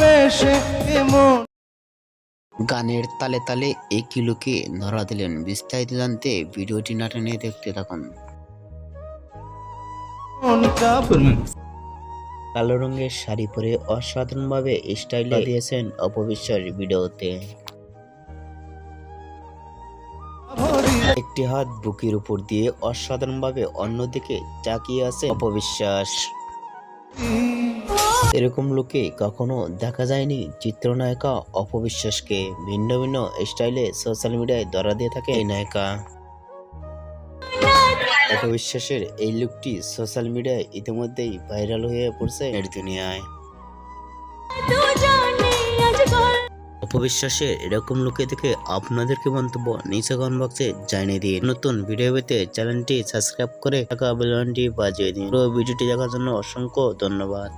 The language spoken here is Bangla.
বেশে এমন। গানের তালে তালে এই কিলোকে ধরা দিলেন। বিস্তারিত জানতে ভিডিওটি না টেনে দেখতে থাকুন। কালো রঙের শাড়ি পরে অসাধারণভাবে স্টাইল দিয়েছেন অপবিশ্বাস ভিডিওতে। একটি হাত বুকের উপর দিয়ে অসাধারণভাবে অন্যদিকে তাকিয়ে আছে অপবিশ্বাস। এরকম লোকে কখনো দেখা যায়নি চিত্রনায়িকা অপবিশ্বাসকে। ভিন্ন ভিন্ন স্টাইলে সোশ্যাল মিডিয়ায় ধরা দিয়ে থাকে এই নায়িকা। অপবিশ্বাসের এই লুকটি সোশ্যাল মিডিয়ায় ইতিমধ্যেই ভাইরাল হয়ে পড়ছে এর দুনিয়ায়। অপবিশ্বাসের এরকম লোকে দেখে আপনাদেরকে মন্তব্য নিচে কমেন্ট বক্সে জানিয়ে দিন। নতুন ভিডিও পেতে চ্যানেলটি সাবস্ক্রাইব করে টাকা বেলনটি বাজিয়ে দিন। পুরো ভিডিওটি দেখার জন্য অসংখ্য ধন্যবাদ।